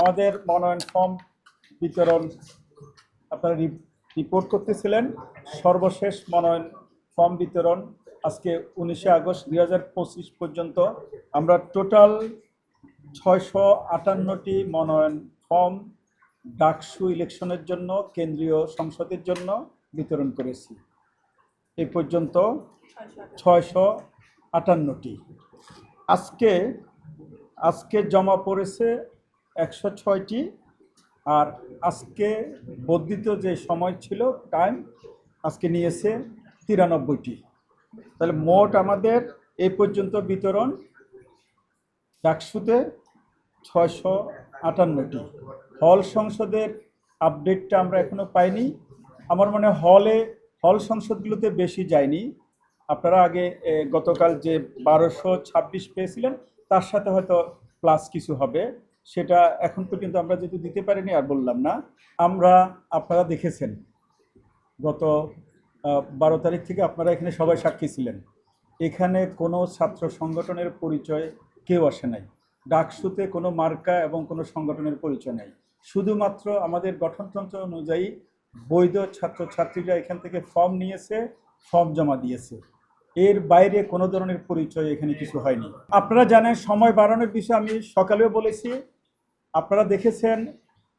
আমাদের মনোনয়ন ফর্ম বিতরণ আপনারা রিপোর্ট করতেছিলেন। সর্বশেষ মনোনয়ন ফর্ম বিতরণ আজকে উনিশে আগস্ট দুই হাজার পঁচিশ পর্যন্ত। আমরা টোটাল ছয়শো আটান্নটি মনোনয়ন ফর্ম ডাকসু ইলেকশনের জন্য, কেন্দ্রীয় সংসদের জন্য বিতরণ করেছি। এ পর্যন্ত ছয়শো আটান্নটি। আজকে আজকে জমা পড়েছে একশো ছয়টি। আর আজকে বর্ধিত যে সময় ছিল টাইম আজকে নিয়েছে তিরানব্বইটি। তাহলে মোট আমাদের এই পর্যন্ত বিতরণ ডাকসুতে ছয়শো আটান্নটি। হল সংসদের আপডেটটা আমরা এখনও পাইনি। আমার মনে হলে, হল সংসদগুলোতে বেশি যায়নি। আপনারা আগে গতকাল যে বারোশো ছাব্বিশ পেয়েছিলেন, তার সাথে হয়তো প্লাস কিছু হবে। সেটা এখন পর্যন্ত আমরা যেহেতু দিতে পারিনি আর বললাম না, আমরা আপনারা দেখেছেন। গত বারো তারিখ থেকে আপনারা এখানে সবাই সাক্ষী ছিলেন। এখানে কোনো ছাত্র সংগঠনের পরিচয় কেউ আসে নাই। ডাকসুতে কোনো মার্কা এবং কোনো সংগঠনের পরিচয় নাই। শুধুমাত্র আমাদের গঠনতন্ত্র অনুযায়ী বৈধ ছাত্রছাত্রীরা এখান থেকে ফর্ম নিয়েছে, ফর্ম জমা দিয়েছে। এর বাইরে কোনো ধরনের পরিচয় এখানে কিছু হয়নি। আপনারা জানেন সময় বাড়ানোর বিষয়ে আমি সকালেও বলেছি আপনারা দেখেছেন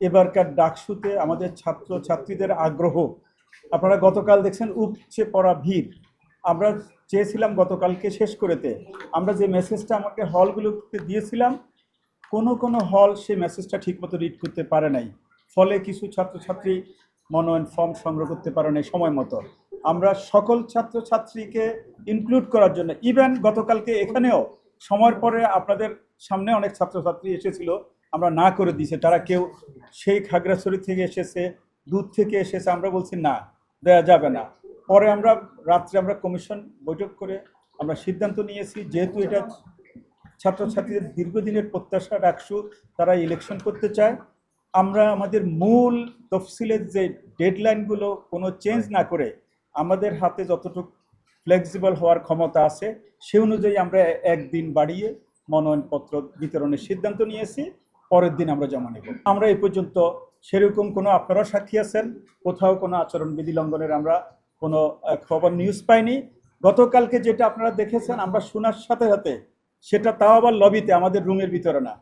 এবারকার ডাকসুতে আমাদের ছাত্র ছাত্রীদের আগ্রহ। আপনারা গতকাল দেখছেন উপচে পড়া ভিড়। আমরা চেয়েছিলাম গতকালকে শেষ করেতে। আমরা যে মেসেজটা আমাকে হলগুলোতে দিয়েছিলাম, কোনো কোনো হল সেই মেসেজটা ঠিকমতো রিড করতে পারে নাই। ফলে কিছু ছাত্রছাত্রী মনোনয়ন ফর্ম সংগ্রহ করতে পারে নাই সময় মতো। আমরা সকল ছাত্রছাত্রীকে ইনক্লুড করার জন্য ইভেন গতকালকে এখানেও সময়ের পরে আপনাদের সামনে অনেক ছাত্রছাত্রী এসেছিল, আমরা না করে দিয়েছি, তারা কেউ সেই খাগড়াছড়ি থেকে এসেছে, দূর থেকে এসেছে, আমরা বলছি না, দেয়া যাবে না। পরে আমরা রাত্রে আমরা কমিশন বৈঠক করে আমরা সিদ্ধান্ত নিয়েছি, যেহেতু এটা ছাত্রছাত্রীদের দীর্ঘদিনের প্রত্যাশা রাখছু তারা ইলেকশন করতে চায়, আমরা আমাদের মূল তফসিলের যে ডেডলাইনগুলো কোনো চেঞ্জ না করে আমাদের হাতে যতটুকু ফ্লেক্সিবল হওয়ার ক্ষমতা আছে, সে অনুযায়ী আমরা একদিন বাড়িয়ে মনোনয়নপত্র বিতরণের সিদ্ধান্ত নিয়েছি, পরের দিন আমরা জমা নেব। আমরা এই পর্যন্ত সেরকম কোনো আপনারাও সাক্ষী আছেন, কোথাও কোনো আচরণবিধি লঙ্ঘনের আমরা কোনো খবর নিউজ পাইনি। গতকালকে যেটা আপনারা দেখেছেন, আমরা শোনার সাথে সাথে সেটা তাও আবার লবিতে, আমাদের রুমের ভিতরে না।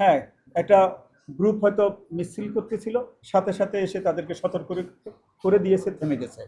হ্যাঁ একটা গ্রুপ হয়তো মিছিল করতেছিল, সাথে সাথে এসে তাদেরকে সতর্ক করে দিয়েছে, থেমে গেছে।